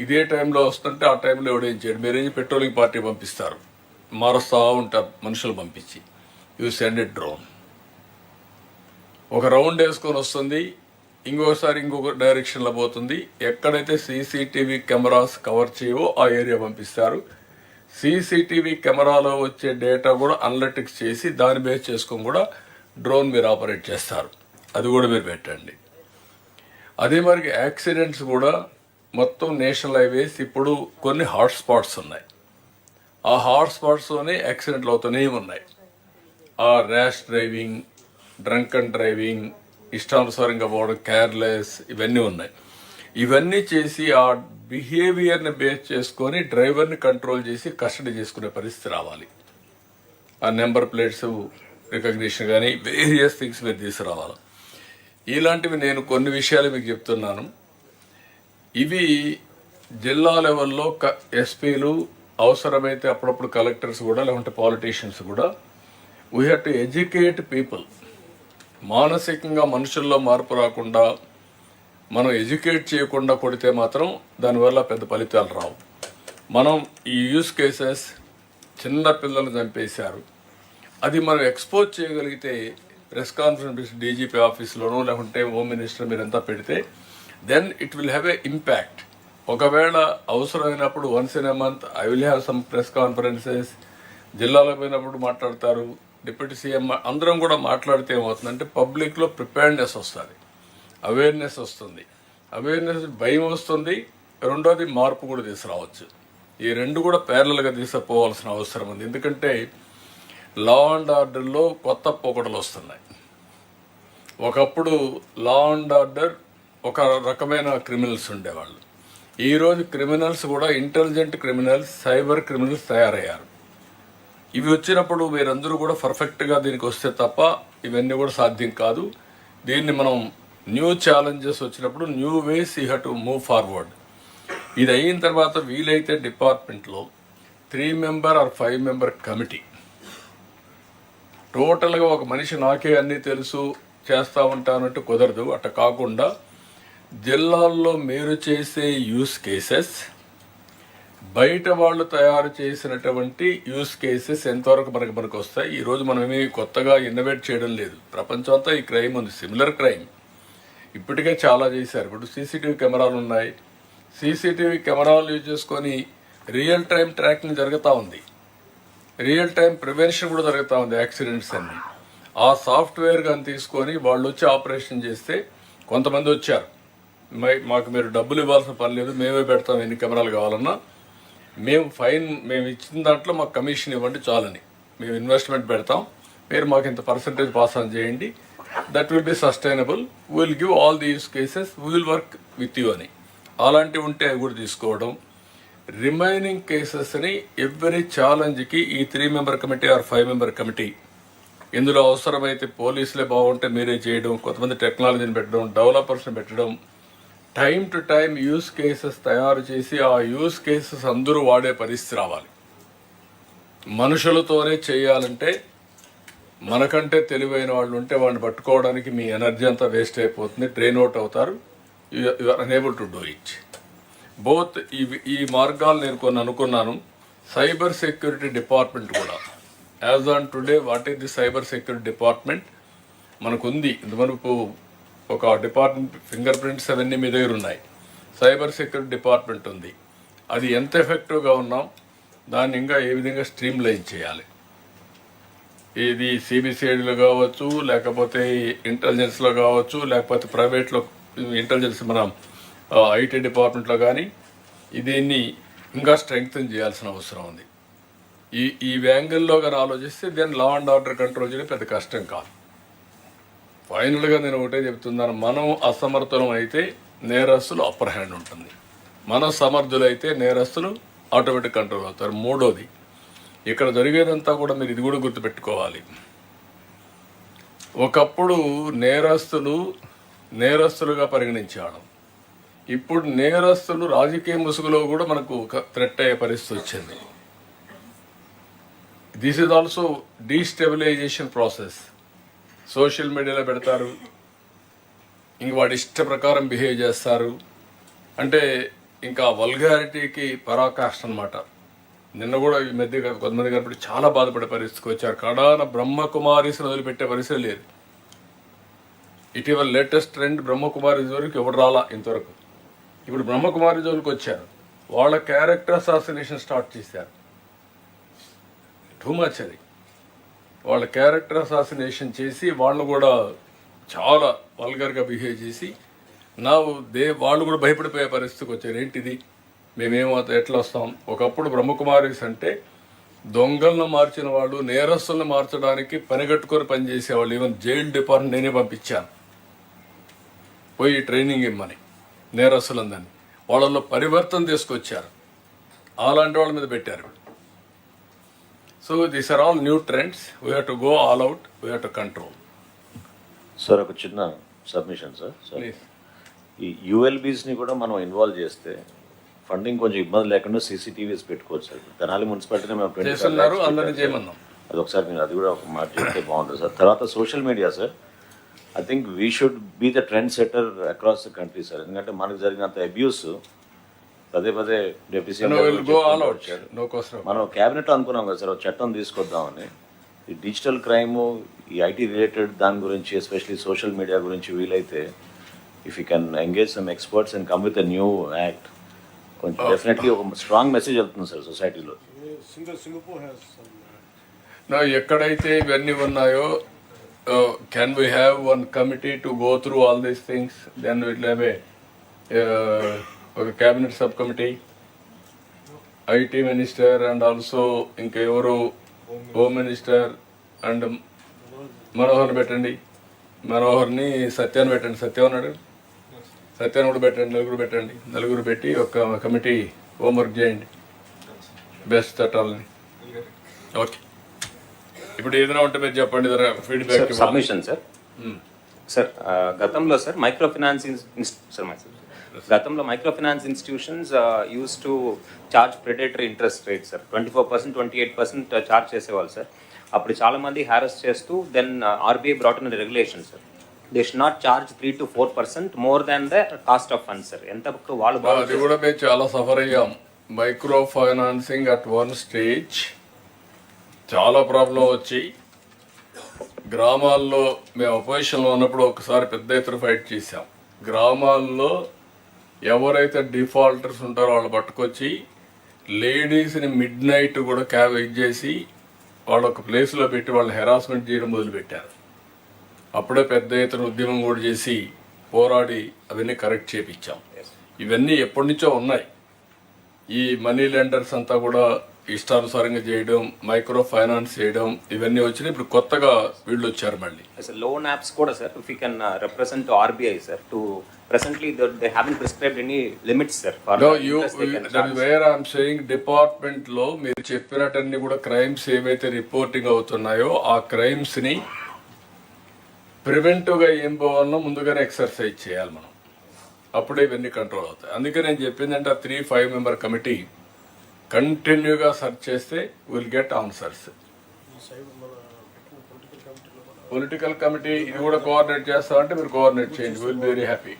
ఇదే టైంలో వస్తుంటే ఆ టైంలో ఎవడేం చేయడు. మీరేం పెట్రోలింగ్ పార్టీ పంపిస్తారు? మారుస్తూ ఉంటారు మనుషులు పంపించి. యూ సెండ్ ఇట్ డ్రోన్ ఒక రౌండ్ వేసుకొని వస్తుంది ఇంకొకసారి ఇంకొక డైరెక్షన్లో పోతుంది. ఎక్కడైతే సీసీటీవీ కెమెరాస్ కవర్ చేయవో ఆ ఏరియా పంపిస్తారు. సీసీటీవీ కెమెరాలో వచ్చే డేటా కూడా అనలిటిక్స్ చేసి దాన్ని బేస్ చేసుకొని కూడా డ్రోన్ మీరు ఆపరేట్ చేస్తారు. అది కూడా మీరు పెట్టండి. అదే మరి యాక్సిడెంట్స్ కూడా మొత్తం నేషనల్ హైవేస్ ఇప్పుడు కొన్ని హాట్ స్పాట్స్ ఉన్నాయి. ఆ హాట్ స్పాట్స్లోనే యాక్సిడెంట్లు అవుతూనే ఉన్నాయి. ఆ rash driving drunk and driving ఇష్టానుసారంగా పోవడం కేర్లెస్ ఇవన్నీ ఉన్నాయి. ఇవన్నీ చేసి ఆ బిహేవియర్ని బేస్ చేసుకొని డ్రైవర్ని కంట్రోల్ చేసి కస్టడీ చేసుకునే పరిస్థితి రావాలి. ఆ నెంబర్ ప్లేట్స్ రికగ్నిషన్ కానీ వేరియస్ థింగ్స్ మీరు తీసుకురావాలి. ఇలాంటివి నేను కొన్ని విషయాలు మీకు చెప్తున్నాను. ఇవి జిల్లా లెవెల్లో క ఎస్పీలు అవసరమైతే అప్పుడప్పుడు కలెక్టర్స్ కూడా లేకుంటే పాలిటీషియన్స్ కూడా. We have to educate people మానసికంగా మనుషుల్లో మార్పు రాకుండా మనం ఎడ్యుకేట్ చేయకుండా కొడితే మాత్రం దానివల్ల పెద్ద ఫలితాలు రావు. మనం ఈ యూస్ కేసెస్ చిన్న పిల్లలు చంపేశారు. అది మనం ఎక్స్పోజ్ చేయగలిగితే ప్రెస్ కాన్ఫరెన్స్ డీజీపీ ఆఫీస్లోనూ లేకుంటే హోమ్ మినిస్టర్ మీరంతా పెడితే then it will have a impact ఒకవేళ అవసరమైనప్పుడు once in a month I will have some press conferences జిల్లాలో పోయినప్పుడు మాట్లాడతారు. డిప్యూటీ సీఎం అందరం కూడా మాట్లాడితే ఏమవుతుందంటే పబ్లిక్లో ప్రిపేర్నెస్ వస్తుంది. అవేర్నెస్ వస్తుంది. అవేర్నెస్ భయం వస్తుంది. రెండోది మార్పు కూడా తీసుకురావచ్చు. ఈ రెండు కూడా ప్యారలల్గా తీసుకుపోవాల్సిన అవసరం ఉంది. ఎందుకంటే లా అండ్ ఆర్డర్లో కొత్త పోకడలు వస్తున్నాయి. ఒకప్పుడు లా అండ్ ఆర్డర్ ఒక రకమైన క్రిమినల్స్ ఉండేవాళ్ళు. ఈరోజు క్రిమినల్స్ కూడా ఇంటెలిజెంట్ క్రిమినల్స్ సైబర్ క్రిమినల్స్ తయారయ్యారు. ఇవి వచ్చినప్పుడు మీరందరూ కూడా పర్ఫెక్ట్గా దీనికి వస్తే తప్ప ఇవన్నీ కూడా సాధ్యం కాదు. దీన్ని మనం న్యూ ఛాలెంజెస్ వచ్చినప్పుడు new ways you have to move forward. ఇది అయిన తర్వాత వీలైతే డిపార్ట్మెంట్లో three member or five member committee. టోటల్గా ఒక మనిషి నాకే అన్నీ తెలుసు చేస్తూ ఉంటానంటే కుదరదు. అట్ట కాకుండా జిల్లాల్లో మీరు చేసే యూస్ కేసెస్ బయట వాళ్ళు తయారు చేసినటువంటి యూస్ కేసెస్ ఎంతవరకు మనకి మనకు వస్తాయి? ఈరోజు మనం కొత్తగా ఇన్నోవేట్ చేయడం లేదు. ప్రపంచం అంతా ఈ క్రైమ్ ఉంది. Similar crime. ఇప్పటికే చాలా చేశారు. ఇప్పుడు సీసీటీవీ కెమెరాలు ఉన్నాయి. సీసీటీవీ కెమెరాలు యూజ్ చేసుకొని రియల్ టైం ట్రాకింగ్ జరుగుతూ ఉంది. రియల్ టైం ప్రివెన్షన్ కూడా జరుగుతూ ఉంది యాక్సిడెంట్స్ అన్ని. ఆ సాఫ్ట్వేర్ కానీ తీసుకొని వాళ్ళు వచ్చి ఆపరేషన్ చేస్తే కొంతమంది వచ్చారు. మాకు మీరు డబ్బులు ఇవ్వాల్సిన పని లేదు మేమే పెడతాం ఎన్ని కెమెరాలు కావాలన్నా. మేము ఫైన్ మేము ఇచ్చిన దాంట్లో మాకు కమిషన్ ఇవ్వండి చాలని. మేము ఇన్వెస్ట్మెంట్ పెడతాం. మీరు మాకు ఇంత పర్సంటేజ్ పాస్ ఆన్ చేయండి. That will be sustainable will give all these cases will work with you అని. అలాంటివి ఉంటే అవి కూడా తీసుకోవడం. రిమైనింగ్ కేసెస్ని ఎవ్రీ ఛాలెంజ్కి ఈ three member committee or five member committee ఇందులో అవసరమైతే పోలీసులే బాగుంటే మీరే చేయడం కొంతమంది టెక్నాలజీని పెట్టడం డెవలపర్స్ని పెట్టడం time to time use cases తయారు చేసి ఆ యూస్ కేసెస్ అందరూ వాడే పరిస్థితి రావాలి. మనుషులతోనే చేయాలంటే మనకంటే తెలివైన వాళ్ళు ఉంటే వాడిని పట్టుకోవడానికి మీ ఎనర్జీ అంతా వేస్ట్ అయిపోతుంది ట్రైన్ అవుట్ అవుతారు. You are unable to do it both ఈ ఈ మార్గాలు నేను కొన్ని అనుకున్నాను. సైబర్ సెక్యూరిటీ డిపార్ట్మెంట్ కూడా. As on today what is the cyber security department మనకుంది. ఇంతవరకు ఒక డిపార్ట్మెంట్ ఫింగర్ ప్రింట్స్ అవన్నీ మీ దగ్గర ఉన్నాయి. సైబర్ సెక్యూరిటీ డిపార్ట్మెంట్ ఉంది. అది ఎంత ఎఫెక్టివ్గా ఉన్నాం దాన్ని ఇంకా ఏ విధంగా స్ట్రీమ్ లైన్ చేయాలి? ఇది సిబిసిఐడిలో కావచ్చు లేకపోతే ఇంటెలిజెన్స్లో కావచ్చు లేకపోతే ప్రైవేట్లో ఇంటెలిజెన్స్ మనం ఐటీ డిపార్ట్మెంట్లో కానీ దీన్ని ఇంకా స్ట్రెంగ్తన్ చేయాల్సిన అవసరం ఉంది. ఈ ఈ యాంగిల్లో కానీ ఆలోచిస్తే దాన్ని లా అండ్ ఆర్డర్ కంట్రోల్ చేయడం పెద్ద కష్టం కాదు. ఫైనల్గా నేను ఒకటే చెప్తున్నాను మనం అసమర్థులం అయితే నేరస్తులు అప్పర్ హ్యాండ్ ఉంటుంది. మనం సమర్థులైతే నేరస్తులు ఆటోమేటిక్ కంట్రోల్ అవుతారు. మూడోది ఇక్కడ జరిగేదంతా కూడా మీరు ఇది కూడా గుర్తుపెట్టుకోవాలి. ఒకప్పుడు నేరస్తులు నేరస్తులుగా పరిగణించాడు ఇప్పుడు నేరస్తులు రాజకీయ ముసుగులో కూడా మనకు ఒక థ్రెట్ అయ్యే పరిస్థితి వచ్చింది. This is also destabilisation process social మీడియాలో పెడతారు. ఇంక వాడి ఇష్ట ప్రకారం బిహేవ్ చేస్తారు. అంటే ఇంకా వల్గారిటీకి పరాకాష్ట అనమాట నిన్న కూడా ఈ మధ్య కొంతమంది కనపడి చాలా బాధపడే పరిస్థితికి వచ్చారు. కడాన బ్రహ్మకుమారీసును వదిలిపెట్టే పరిస్థితి లేదు. ఇటీవల లేటెస్ట్ ట్రెండ్ బ్రహ్మకుమారి జోలికి ఎవరు రాలా ఇంతవరకు? ఇప్పుడు బ్రహ్మకుమారి జోలికి వచ్చారు. వాళ్ళ క్యారెక్టర్ అసాసినేషన్ స్టార్ట్ చేశారు. టూ మచ్ అది. వాళ్ళ క్యారెక్టర్ అసాసినేషన్ చేసి వాళ్ళు కూడా చాలా వల్గర్గా బిహేవ్ చేసి నా దే వాళ్ళు కూడా భయపడిపోయే పరిస్థితికి వచ్చారు. ఏంటిది? మేమేమో ఎట్లా వస్తాం? ఒకప్పుడు బ్రహ్మకుమారీస్ అంటే దొంగలను మార్చిన వాళ్ళు నేరస్తులను మార్చడానికి పనిగట్టుకొని పనిచేసేవాళ్ళు. ఈవెన్ జైల్ డిపార్ట్మెంట్ నేనే పంపించాను. పోయి ట్రైనింగ్ ఇమ్మని నేరస్తులందని వాళ్ళలో పరివర్తన తీసుకొచ్చారు. అలాంటి వాళ్ళ మీద పెట్టారు. So these are all new trends we have to go all out we have to control sir ఒక చిన్న సబ్మిషన్ సార్ ప్లీజ్ ఈ యూఎల్బీస్ని కూడా మనం ఇన్వాల్వ్ చేస్తే ఫండింగ్ కొంచెం ఇబ్బంది లేకుండా సీసీటీవీస్ పెట్టుకోవచ్చు సార్ తెనాలి మున్సిపాలిటీనే మేము 25 చేస్తున్నారు lakhs అందరినీ పెట్టాం చేయమన్నాం. అది ఒకసారి మీరు అది కూడా ఒక మాట చెప్తే బాగుంటుంది సార్ తర్వాత social media sir I think we should be the trend setter across the country sir ఎందుకంటే మనకు జరిగినంత అబ్యూస్ పదే పదే డిప్యూటీ మనం క్యాబినెట్ అనుకున్నాం కదా సార్ ఒక చట్టం తీసుకొద్దామని. ఈ డిజిటల్ క్రైమ్ ఈ ఐటీ రిలేటెడ్ దాని గురించి ఎస్పెషలీ సోషల్ మీడియా గురించి వీలైతే if you can engage some experts and come with new act కొంచెం డెఫినెట్లీ ఒక స్ట్రాంగ్ మెసేజ్ వెళ్తుంది సార్ సొసైటీలో. Uh, నా ఎక్కడైతే ఇవన్నీ ఉన్నాయో can we have one committee to go through all these things then will have a ఒక cabinet sub committee IT minister and also ఇంకా ఎవరు హోమ్ మినిస్టర్ అండ్ మనోహర్ పెట్టండి. మనోహర్ని సత్యాన్ని పెట్టండి. సత్యం ఉన్నాడు? సత్యాన్ని కూడా పెట్టండి. నలుగురు పెట్టండి. నలుగురు పెట్టి ఒక కమిటీ హోంవర్క్ చేయండి. బెస్ట్ చట్టాలని. ఓకే ఇప్పుడు ఏదైనా ఉంటే మీరు చెప్పండి. ఫీడ్బ్యాక్ సబ్మిషన్ సార్ సార్ గతంలో sir micro finance sir my గతంలో micro finance institutions used to charge predatory interest rate sir twenty four percent twenty eight percent charge చేసేవాళ్ళు సార్ అప్పుడు చాలా మంది హ్యారస్ చేస్తూ then RBI brought in regulation sir they should not charge three to four percent more than the cost of fund sir ఎంత వాళ్ళు అది కూడా మేము చాలా సఫర్ అయ్యాం. Micro financing at one stage చాలా ప్రాబ్లం వచ్చి గ్రామాల్లో మేము అపోజిషన్లో ఉన్నప్పుడు ఒకసారి పెద్ద ఎత్తున ఫైట్ చేశాం. గ్రామాల్లో ఎవరైతే డిఫాల్టర్స్ ఉంటారో వాళ్ళు పట్టుకొచ్చి లేడీస్ని మిడ్ నైట్ కూడా క్యాబ్ చేసి వాళ్ళ ఒక ప్లేస్లో పెట్టి వాళ్ళని హెరాస్మెంట్ చేయడం మొదలుపెట్టారు. అప్పుడే పెద్ద ఎత్తున ఉద్యమం కూడా చేసి పోరాడి అవన్నీ కరెక్ట్ చేపించాం. ఇవన్నీ ఎప్పటి నుంచో ఉన్నాయి. ఈ మనీ లెండర్స్ అంతా కూడా ఇష్టానుసారంగా చేయడం మైక్రో ఫైనాన్స్ చేయడం ఇవన్నీ వచ్చినాయి. ఇప్పుడు కొత్తగా వీళ్ళు వచ్చారు మళ్ళీ లోన్ యాప్స్ కూడా sir if you can represent RBI sir to presently they haven't prescribed any limits sir for know you that where I'm saying డిపార్ట్మెంట్లో మీరు చెప్పినట్టన్ని కూడా క్రైమ్స్ ఏవైతే రిపోర్టింగ్ అవుతున్నాయో ఆ క్రైమ్స్ని ప్రివెంటివ్గా ఏం పోవాలనో ముందుగానే ఎక్సర్సైజ్ చేయాలి మనం. అప్పుడే ఇవన్నీ కంట్రోల్ అవుతాయి. అందుకే నేను చెప్పిందంటే ఆ త్రీ ఫైవ్ మెంబర్ కమిటీ కంటిన్యూగా సెర్చ్ చేస్తే will get answers. Political committee ఇది కూడా కోఆర్డినేట్ చేస్తామంటే మీరు కోఆర్డినేట్ చేయండి. Will be very happy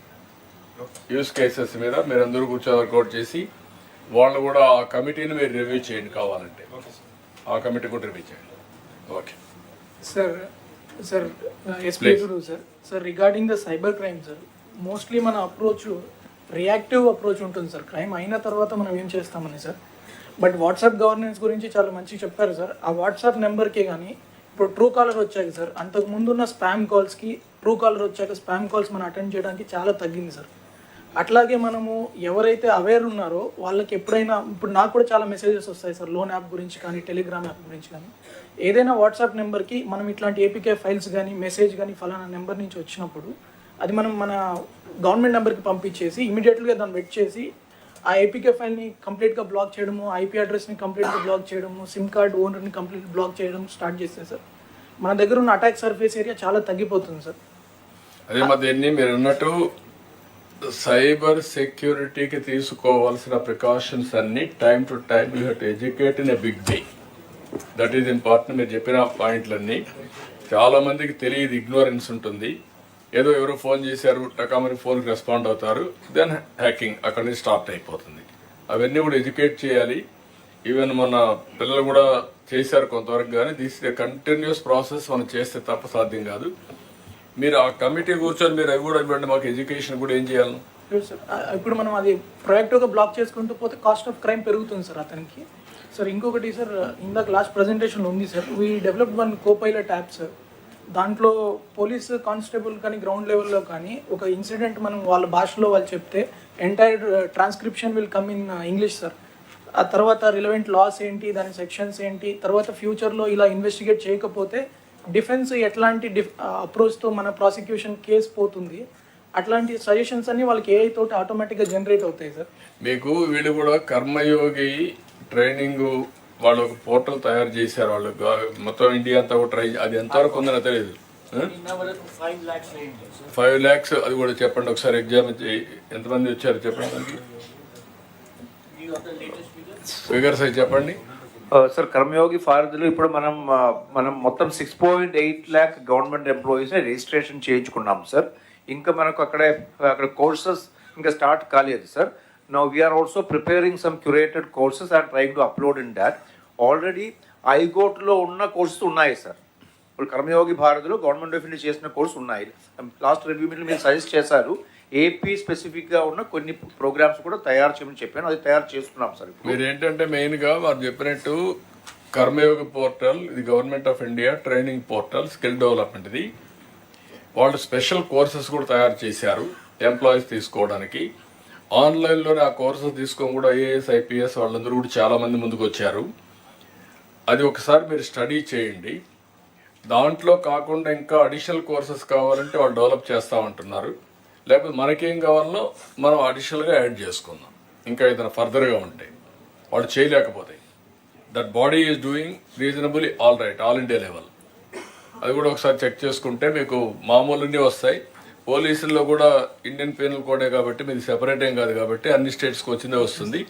use cases మీద మీరు అందరూ కూర్చొని వర్కౌట్ చేసి వాళ్ళు కూడా ఆ కమిటీని మీరు రివ్యూ చేయండి కావాలంటే. ఆ కమిటీ కూడా రివ్యూ చేయండి. Okay sir sir SP. Guru sir sir regarding the cyber crime sir mostly మన అప్రోచ్ రియాక్టివ్ అప్రోచ్ ఉంటుంది సార్ క్రైమ్ అయిన తర్వాత మనం ఏం చేస్తామని సార్ బట్ వాట్సాప్ గవర్నెన్స్ గురించి చాలా మంచిగా చెప్పారు సార్. ఆ వాట్సాప్ నెంబర్కి కానీ ఇప్పుడు ట్రూ కాలర్ వచ్చాయి సార్. అంతకు ముందున్న స్పామ్ కాల్స్కి ట్రూ కాలర్ వచ్చాక స్పామ్ కాల్స్ మనం అటెండ్ చేయడానికి చాలా తగ్గింది సార్. అట్లాగే మనము ఎవరైతే అవేర్ ఉన్నారో వాళ్ళకి ఎప్పుడైనా ఇప్పుడు నాకు కూడా చాలా మెసేజెస్ వస్తాయి సార్ లోన్ యాప్ గురించి కానీ టెలిగ్రామ్ యాప్ గురించి కానీ. ఏదైనా వాట్సాప్ నెంబర్కి మనం ఇట్లాంటి ఏపీకే ఫైల్స్ కానీ మెసేజ్ కానీ ఫలానా నెంబర్ నుంచి వచ్చినప్పుడు అది మనం మన గవర్నమెంట్ నెంబర్కి పంపించేసి ఇమీడియట్గా దాన్ని వెట్ చేసి ఆ ఏపీకే ఫైల్ని కంప్లీట్గా బ్లాక్ చేయడము ఐపీ అడ్రస్ని కంప్లీట్గా బ్లాక్ చేయడము సిమ్ కార్డ్ ఓనర్ని కంప్లీట్ బ్లాక్ చేయడం స్టార్ట్ చేస్తే సార్ మన దగ్గర ఉన్న అటాక్ సర్ఫేస్ ఏరియా చాలా తగ్గిపోతుంది సార్. అదే మా దీన్ని మీరు అన్నట్టు సైబర్ సెక్యూరిటీకి తీసుకోవాల్సిన ప్రికాషన్స్ అన్ని time to time you had educate in a big way that is important మీరు చెప్పిన పాయింట్లన్నీ చాలా మందికి తెలియదు ఇగ్నోరెన్స్ ఉంటుంది. ఏదో ఎవరో ఫోన్ చేశారు టకామని ఫోన్కి రెస్పాండ్ అవుతారు దెన్ హ్యాకింగ్ అక్కడి నుంచి స్టార్ట్ అయిపోతుంది. అవన్నీ కూడా ఎడ్యుకేట్ చేయాలి. ఈవెన్ మన పిల్లలు కూడా చేశారు కొంతవరకు కానీ దిస్ ఇస్ కంటిన్యూస్ ప్రాసెస్ మనం చేస్తే తప్ప సాధ్యం కాదు. మీరు ఆ కమిటీ కూర్చొని మీరు అవి కూడా ఇవ్వండి మాకు ఎడ్యుకేషన్ కూడా ఏం చేయాలి? ఇప్పుడు మనం అది ప్రొయాక్టివ్గా బ్లాక్ చేసుకుంటూ పోతే కాస్ట్ ఆఫ్ క్రైమ్ పెరుగుతుంది సార్ అతనికి. సార్ ఇంకొకటి సార్ ఇందాక లాస్ట్ ప్రజెంటేషన్ ఉంది sir we developed one copilot app sir దాంట్లో పోలీస్ కానిస్టేబుల్ కానీ గ్రౌండ్ లెవెల్లో కానీ ఒక ఇన్సిడెంట్ మనం వాళ్ళ భాషలో వాళ్ళు చెప్తే entire transcription will come in English sir ఆ తర్వాత రిలవెంట్ లాస్ ఏంటి దాని సెక్షన్స్ ఏంటి తర్వాత ఫ్యూచర్లో ఇలా ఇన్వెస్టిగేట్ చేయకపోతే డిఫెన్స్ ఎట్లాంటి డిఫ్ అప్రోచ్తో uh, మన ప్రాసిక్యూషన్ కేసు పోతుంది. అట్లాంటి సజెషన్స్ అన్ని వాళ్ళకి ఏఐ తోటి ఆటోమేటిక్గా జనరేట్ అవుతాయి సార్ మీకు వీళ్ళు కూడా కర్మయోగి ట్రైనింగ్ వాళ్ళు ఒక పోర్టల్ తయారు చేశారు వాళ్ళు. మొత్తం ఇండియా అంతా కూడా ట్రై అది ఎంతవరకు ఉందో నాకు తెలియదు. ఫైవ్ ల్యాక్స్ అది కూడా చెప్పండి ఒకసారి ఎగ్జామ్ ఎంతమంది వచ్చారు చెప్పండి. ఫిగర్స్ అవి చెప్పండి. సార్ కర్మయోగి ఫారదులు ఇప్పుడు మనం మనం మొత్తం six point eight lakh government employees registration చేయించుకున్నాం sir. ఇంకా మనకు అక్కడే అక్కడ కోర్సెస్ ఇంకా స్టార్ట్ కాలేదు sir. Now we are also preparing some curated courses and trying to upload in that. Already ఐగోట్లో ఉన్న కోర్సెస్ ఉన్నాయి సార్ ఇప్పుడు కర్మయోగి భారత్లో గవర్నమెంట్ ఆఫ్ ఇండియా చేసిన కోర్స్ ఉన్నాయి. లాస్ట్ రివ్యూ మీటింగ్ మీరు సజెస్ట్ చేశారు. ఏపీ స్పెసిఫిక్గా ఉన్న కొన్ని ప్రోగ్రామ్స్ కూడా తయారు చేయమని చెప్పాను. అది తయారు చేస్తున్నాం సార్ మీరు ఏంటంటే మెయిన్గా వారు చెప్పినట్టు కర్మయోగ పోర్టల్ ఇది government of India training portal skill development ఇది. వాళ్ళు స్పెషల్ కోర్సెస్ కూడా తయారు చేశారు ఎంప్లాయీస్ తీసుకోవడానికి. ఆన్లైన్లోనే ఆ కోర్సెస్ తీసుకొని కూడా ఐఏఎస్ ఐపీఎస్ వాళ్ళందరూ కూడా చాలామంది ముందుకు వచ్చారు. అది ఒకసారి మీరు స్టడీ చేయండి. దాంట్లో కాకుండా ఇంకా అడిషనల్ కోర్సెస్ కావాలంటే వాళ్ళు డెవలప్ చేస్తూ ఉంటున్నారు. లేకపోతే మనకేం కావాలో మనం అడిషనల్గా యాడ్ చేసుకుందాం. ఇంకా ఏదైనా ఫర్దర్గా ఉంటాయి వాళ్ళు చేయలేకపోతే. That body is doing reasonably all right all India level. అది కూడా ఒకసారి చెక్ చేసుకుంటే మీకు మామూలునే వస్తాయి. పోలీసుల్లో కూడా ఇండియన్ పీనల్ కోడే కాబట్టి మీది సెపరేట్ ఏం కాదు కాబట్టి అన్ని స్టేట్స్కి వచ్చిందే వస్తుంది.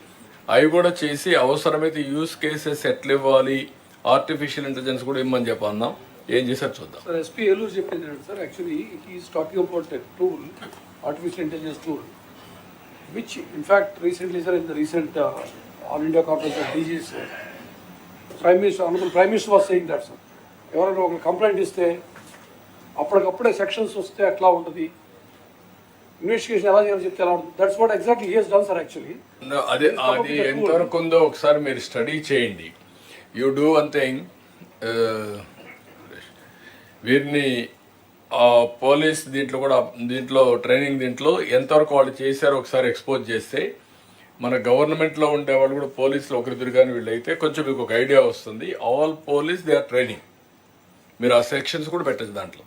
అవి కూడా చేసి అవసరమైతే యూస్ కేసెస్ ఎట్లా ఇవ్వాలి ఆర్టిఫిషియల్ ఇంటెలిజెన్స్ కూడా ఇమ్మని చెప్పందాం ఏం చేశారు చూద్దాం. సార్ ఎస్పీ ఏలూరు చెప్పింది sir actually is talking about tool artificial intelligence tool which in fact recently sir in the recent all India conference of DGs prime minister అనుకున్న prime minister was saying sir ఎవరైనా ఒక complaint ఇస్తే అప్పటికప్పుడే sections వస్తే ఎట్లా ఉంటుంది? Investigation ఎలా చేయాలో చెప్తే ఎలా ఉంటుంది? That's what exactly he's done sir actually అది అది ఎంతవరకు ఉందో ఒకసారి మీరు స్టడీ చేయండి. యూ డూ వన్ థింగ్ వీరిని ఆ పోలీస్ దీంట్లో కూడా దీంట్లో ట్రైనింగ్ దీంట్లో ఎంతవరకు వాళ్ళు చేశారో ఒకసారి ఎక్స్పోజ్ చేస్తే మన గవర్నమెంట్లో ఉండే వాళ్ళు కూడా పోలీసులు ఒకరిద్దరు కానీ వీళ్ళైతే కొంచెం మీకు ఒక ఐడియా వస్తుంది. All police they are training మీరు ఆ సెక్షన్స్ కూడా పెట్టచ్చు దాంట్లో.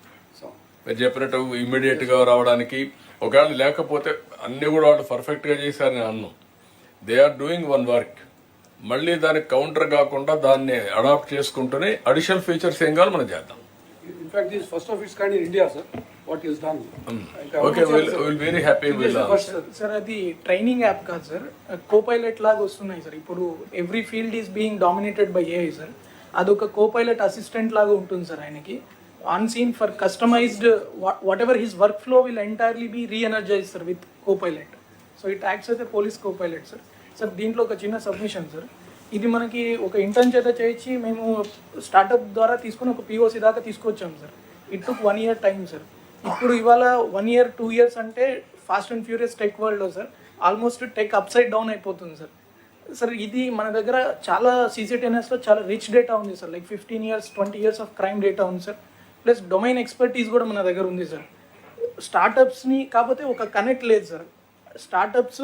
మీరు చెప్పినట్టు ఇమ్మీడియట్గా రావడానికి ఒకవేళ లేకపోతే అన్నీ కూడా వాళ్ళు పర్ఫెక్ట్గా చేశారని అన్నాం. They are doing one work మళ్ళీ దానికి కౌంటర్ కాకుండా దాన్ని అడాప్ట్ చేసుకుంటూనే అడిషనల్ ఫీచర్స్ ఏం కావాలో మనం చేద్దాం. In fact this first of its kind in India sir what is done okay will will very happy will sir అది ట్రైనింగ్ యాప్ కాదు సార్ కోపైలట్ లాగా వస్తున్నాయి సార్ ఇప్పుడు every field is being dominated by AI sir అదొక copilot assistant లాగా ఉంటుంది sir ఆయనకి. Unseen for customised whatever his work flow will entirely be reenergise sir with copilot so it acts అయితే police copilot sir sir దీంట్లో ఒక చిన్న submission sir ఇది మనకి ఒక ఇంటర్న్ చేత చేయించి మేము స్టార్టప్ ద్వారా తీసుకుని ఒక పిఓసి దాకా తీసుకొచ్చాం sir it took one year time sir ఇప్పుడు ఇవాళ వన్ ఇయర్ టూ ఇయర్స్ అంటే ఫాస్ట్ అండ్ ఫ్యూరియస్ టెక్ వరల్డ్లో sir almost tech upside down అయిపోతుంది సార్ సార్ ఇది మన దగ్గర చాలా సీసీటీఎన్ఎస్లో చాలా రిచ్ డేటా ఉంది sir like fifteen years twenty years of crime data ఉంది సార్ ప్లస్ డొమైన్ ఎక్స్పర్టీస్ కూడా మన దగ్గర ఉంది సార్. స్టార్టప్స్ని కాకపోతే ఒక కనెక్ట్ లేదు సార్. స్టార్టప్స్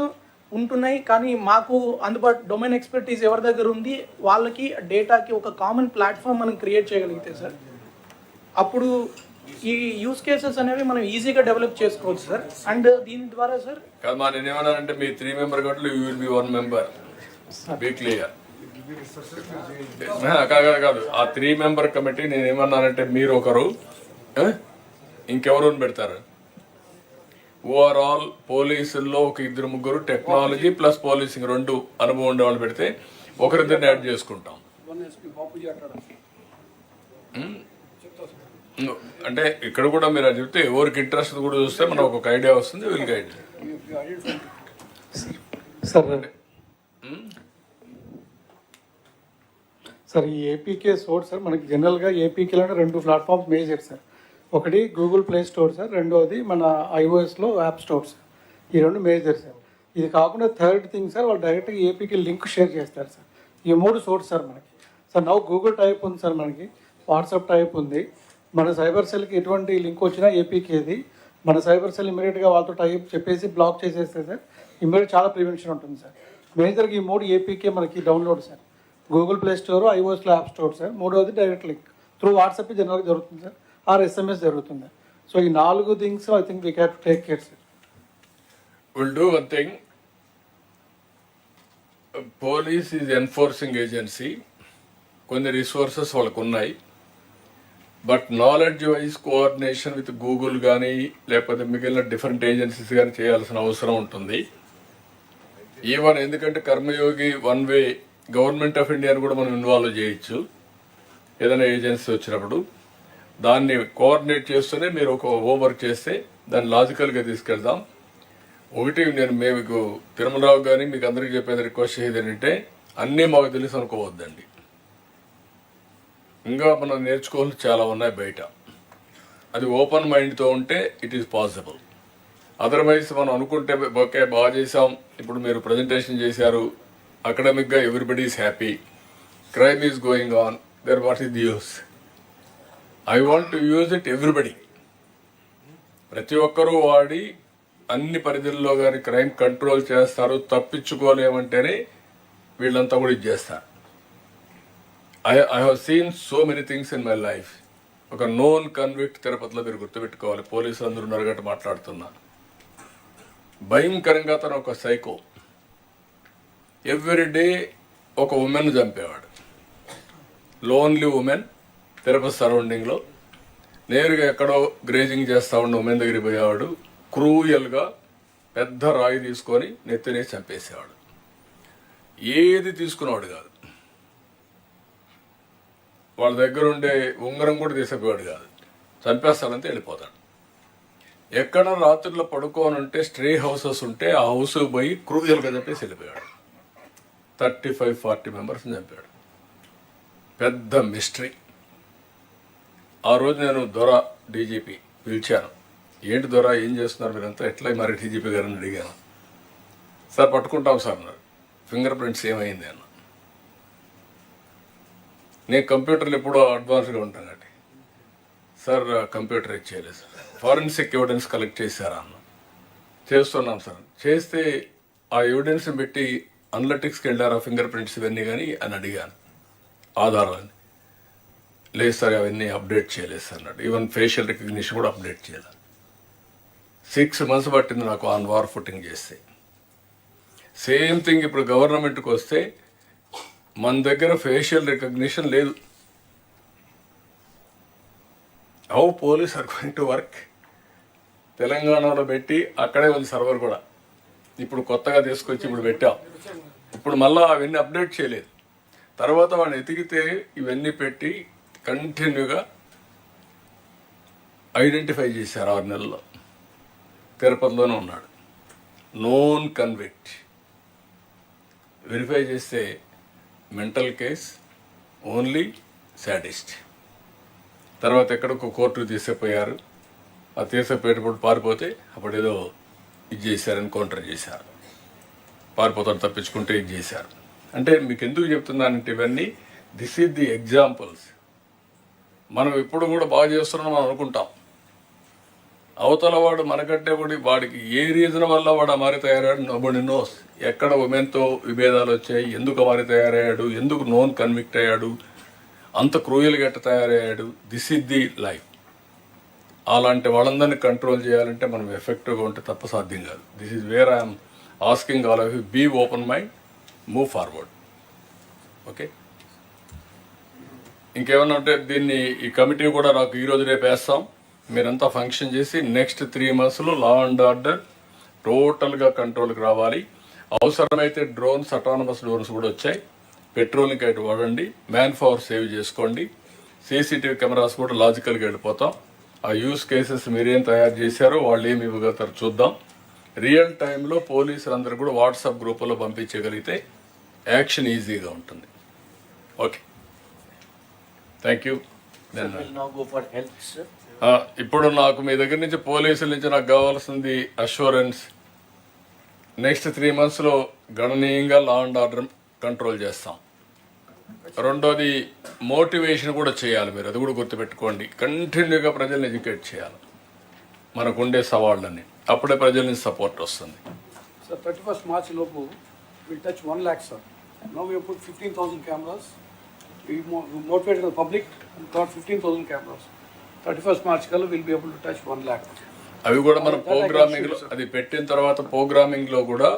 ఉంటున్నాయి కానీ మాకు అందుబాటు డొమైన్ ఎక్స్పర్టీస్ ఎవరి దగ్గర ఉంది వాళ్ళకి డేటాకి ఒక కామన్ ప్లాట్ఫామ్ మనం క్రియేట్ చేయగలిగితే సార్. అప్పుడు ఈ యూస్ కేసెస్ అనేవి మనం ఈజీగా డెవలప్ చేసుకోవచ్చు సార్. అండ్ దీని ద్వారా సార్ నేను మీ త్రీ మెంబర్ గంటలు you will be one member be clear కాదు కాదు ఆ త్రీ మెంబర్ కమిటీ నేను ఏమన్నానంటే మీరు ఒకరు? ఇంకెవరు పెడతారు. ఓవరాల్ పోలీసుల్లో ఒక ఇద్దరు ముగ్గురు టెక్నాలజీ ప్లస్ పోలీసింగ్ రెండు అనుభవం ఉండే వాళ్ళు పెడితే ఒకరిద్దరిని యాడ్ చేసుకుంటాం. వన్ ఎస్పీ బాపూజీ అంటాడు చెప్తా సార్ అంటే ఇక్కడ కూడా మీరు అది చెప్తే ఎవరికి ఇంట్రెస్ట్ కూడా చూస్తే మనకు ఒక ఐడియా వస్తుంది వీళ్ళకి ఐడియా సార్ సార్ ఈ ఏపీకే సోర్స్ సార్ మనకి జనరల్గా ఏపీకేలోనే రెండు ప్లాట్ఫామ్స్ మేజర్ సార్. ఒకటి గూగుల్ ప్లే స్టోర్ సార్ రెండోది మన ఐఓఎస్లో యాప్ స్టోర్ సార్. ఈ రెండు మేజర్ సార్. ఇది కాకుండా థర్డ్ థింగ్ సార్ వాళ్ళు డైరెక్ట్గా ఏపీకి లింక్ షేర్ చేస్తారు సార్. ఈ మూడు సోర్స్ సార్ మనకి. సార్ నవ్వు గూగుల్ టైప్ ఉంది సార్ మనకి. వాట్సాప్ టైప్ ఉంది. మన సైబర్ సెల్కి ఎటువంటి లింక్ వచ్చినా ఏపీకేది మన సైబర్ సెల్ ఇమీడియట్గా వాళ్ళతో టైప్ చెప్పేసి బ్లాక్ చేసేస్తే సార్ ఇమీడియట్ చాలా ప్రివెన్షన్ ఉంటుంది సార్. మేజర్గా ఈ మూడు ఏపీకే మనకి download sir. Google play store ఐఓఎస్లో app store sir మూడవది డైరెక్ట్ లింక్ త్రూ వాట్సాప్ జనరల్గా జరుగుతుంది సార్ ఆర్ ఎస్ఎంఎస్ జరుగుతుంది. సో ఈ నాలుగు things I think we to take care sir will do one thing police is enforcing agency కొన్ని resources వాళ్ళకు ఉన్నాయి. But knowledge wise coordination with Google కానీ లేకపోతే మిగిలిన డిఫరెంట్ ఏజెన్సీస్ కానీ చేయాల్సిన అవసరం ఉంటుంది. ఈవెన్ ఎందుకంటే Karmayogi one way government of ఇండియాని కూడా మనం ఇన్వాల్వ్ చేయొచ్చు. ఏదైనా ఏజెన్సీ వచ్చినప్పుడు దాన్ని కోఆర్డినేట్ చేస్తూనే మీరు ఒక హోంవర్క్ చేస్తే దాన్ని లాజికల్గా తీసుకెళ్దాం. ఒకటి నేను మీకు తిరుమలరావు కానీ మీకు అందరికీ చెప్పేది రిక్వెస్ట్ చేయదు ఏంటంటే అన్నీ మాకు తెలుసు అనుకోవద్దండి. ఇంకా మనం నేర్చుకోవాల్సి చాలా ఉన్నాయి బయట. అది ఓపెన్ మైండ్తో ఉంటే ఇట్ ఈస్ పాసిబుల్ అదర్వైజ్ మనం అనుకుంటే ఓకే బాగా చేసాం ఇప్పుడు మీరు ప్రజెంటేషన్ చేశారు. అకాడమిక్గా everybody is happy crime is going on there what is the use I want to use it everybody ప్రతి ఒక్కరూ వాడి అన్ని పరిధుల్లో కానీ క్రైమ్ కంట్రోల్ చేస్తారు తప్పించుకోలేమంటేనే వీళ్ళంతా కూడా ఇది చేస్తారు. I I have seen so many things in my life ఒక నోన్ కన్విక్ట్ తిరుపతిలో మీరు గుర్తుపెట్టుకోవాలి. పోలీసులు అందరూ నరగట్టు మాట్లాడుతున్నా భయంకరంగా తను ఒక సైకో ఎవ్రీ డే ఒక ఉమెన్ చంపేవాడు. లోన్లీ ఉమెన్ తిరుపతి సరౌండింగ్లో. నేరుగా ఎక్కడో గ్రేజింగ్ చేస్తూ ఉండే ఉమెన్ దగ్గరికి పోయేవాడు. క్రూయల్గా పెద్ద రాయి తీసుకొని నెత్తినే చంపేసేవాడు. ఏది తీసుకునేవాడు కాదు. వాళ్ళ దగ్గర ఉండే ఉంగరం కూడా తీసుకుపోయాడు కాదు. చంపేస్తాడంతే వెళ్ళిపోతాడు. ఎక్కడ రాత్రిలో పడుకోనుంటే స్ట్రీ స్ట్రే హౌసెస్ ఉంటే ఆ హౌస్ పోయి క్రూయల్గా చంపేసి వెళ్ళిపోయాడు థర్టీ ఫైవ్ ఫార్టీ మెంబర్స్ని చంపాడు. పెద్ద మిస్టరీ. ఆ రోజు నేను దొర డీజీపీ పిలిచాను. ఏంటి దొర ఏం చేస్తున్నారు మీరంతా? ఎట్లా మరి డీజీపీ గారిని అడిగాను. సార్ పట్టుకుంటాం సార్ అన్నారు. ఫింగర్ ప్రింట్స్ ఏమైంది అన్న. నేను కంప్యూటర్లు ఎప్పుడూ అడ్వాన్స్గా ఉంటాను కాబట్టి. సార్ కంప్యూటర్ ఇది చేయలేదు సార్. ఫారెన్సిక్ ఎవిడెన్స్ కలెక్ట్ చేశారా అన్న. చేస్తున్నాం సార్. చేస్తే ఆ ఎవిడెన్స్ పెట్టి అనలటిక్స్కి వెళ్ళారా ఫింగర్ ప్రింట్స్ ఇవన్నీ కానీ అని అడిగాను. ఆధారాలని లేదు సార్ అవన్నీ అప్డేట్ చేయలేదు సార్ అన్నాడు. ఈవెన్ ఫేషియల్ రికగ్నిషన్ కూడా అప్డేట్ చేయలేదు. సిక్స్ మంత్స్ పట్టింది నాకు ఆన్ వార్ ఫుటింగ్ చేస్తే. సేమ్ థింగ్ ఇప్పుడు గవర్నమెంట్కి వస్తే మన దగ్గర ఫేషియల్ రికగ్నిషన్ లేదు. How police are going to work తెలంగాణలో పెట్టి అక్కడే ఉంది సర్వర్ కూడా. ఇప్పుడు కొత్తగా తీసుకొచ్చి ఇప్పుడు పెట్టాం. ఇప్పుడు మళ్ళీ అవన్నీ అప్డేట్ చేయలేదు. తర్వాత వాడిని ఎతికితే ఇవన్నీ పెట్టి కంటిన్యూగా ఐడెంటిఫై చేశారు ఆరు నెలల్లో. తిరుపతిలోనే ఉన్నాడు. నోన్ కన్విక్ట్ వెరిఫై చేస్తే మెంటల్ కేస్ ఓన్లీ శాడిస్ట్ తర్వాత ఎక్కడికో కోర్టు తీసుకుపోయారు ఆ తీసుకుపోయేటప్పుడు పారిపోతే అప్పుడు ఏదో ఇది చేశారని కౌంటర్ చేశారు. పారిపోతాడు తప్పించుకుంటే ఇది చేశారు. అంటే మీకు ఎందుకు చెప్తున్నానంటే ఇవన్నీ దిస్ ఈజ్ ది ఎగ్జాంపుల్స్ మనం ఎప్పుడు కూడా బాగా చేస్తున్నాం మనం అనుకుంటాం. అవతల వాడు మనకంటే కూడా వాడికి ఏ రీజన్ వల్ల వాడు ఆ మారి తయారయ్యాడు? నోబడి నోస్ ఎక్కడ ఉమెన్తో విభేదాలు వచ్చాయి? ఎందుకు ఆ మారి తయారయ్యాడు? ఎందుకు నోన్ కన్విక్ట్ అయ్యాడు? అంత క్రూయల్గా ఎట్ట తయారయ్యాడు? దిస్ ఇస్ ది లైఫ్ అలాంటి వాళ్ళందరినీ కంట్రోల్ చేయాలంటే మనం ఎఫెక్టివ్గా ఉంటే తప్ప సాధ్యం కాదు. This is where I'm asking all of you be open mind move forward okay ఇంకేమన్నా ఉంటే దీన్ని ఈ కమిటీ కూడా నాకు ఈరోజు రేపు వేస్తాం. మీరంతా ఫంక్షన్ చేసి నెక్స్ట్ త్రీ మంత్స్లో లా అండ్ ఆర్డర్ టోటల్గా కంట్రోల్కి రావాలి. అవసరమైతే డ్రోన్స్ అటానమస్ డ్రోన్స్ కూడా వచ్చాయి. పెట్రోలింగ్ అయితే వాడండి. మ్యాన్ పవర్ సేవ్ చేసుకోండి. సీసీటీవీ కెమెరాస్ కూడా లాజికల్గా వెళ్ళిపోతాం. ఆ యూస్ కేసెస్ మీరేం తయారు చేశారో వాళ్ళు ఏమి ఇవ్వగలుగుతారు చూద్దాం. రియల్ టైంలో పోలీసులు అందరూ కూడా వాట్సాప్ గ్రూపులో పంపించగలిగితే యాక్షన్ ఈజీగా ఉంటుంది. ఓకే థ్యాంక్ యూ ఇప్పుడు నాకు మీ దగ్గర నుంచి పోలీసుల నుంచి నాకు కావాల్సింది అష్యూరెన్స్ నెక్స్ట్ త్రీ మంత్స్లో గణనీయంగా లా అండ్ ఆర్డర్ కంట్రోల్ చేస్తాం. రెండోది మోటివేషన్ కూడా చేయాలి మీరు. అది కూడా గుర్తుపెట్టుకోండి. కంటిన్యూగా ప్రజల్ని ఎడ్యుకేట్ చేయాలి. మనకు ఉండే సవాళ్ళని. అప్పుడే ప్రజల్ని సపోర్ట్ వస్తుంది. సార్ థర్టీ ఫస్ట్ మార్చ్ లోపు will touch one lakh sir. No we fifteen thousand cameras motivate public fifteen thousand cameras thirty first March కల్లా will be able to touch one lakh అవి కూడా మన ప్రోగ్రామింగ్ అది పెట్టిన తర్వాత ప్రోగ్రామింగ్లో కూడా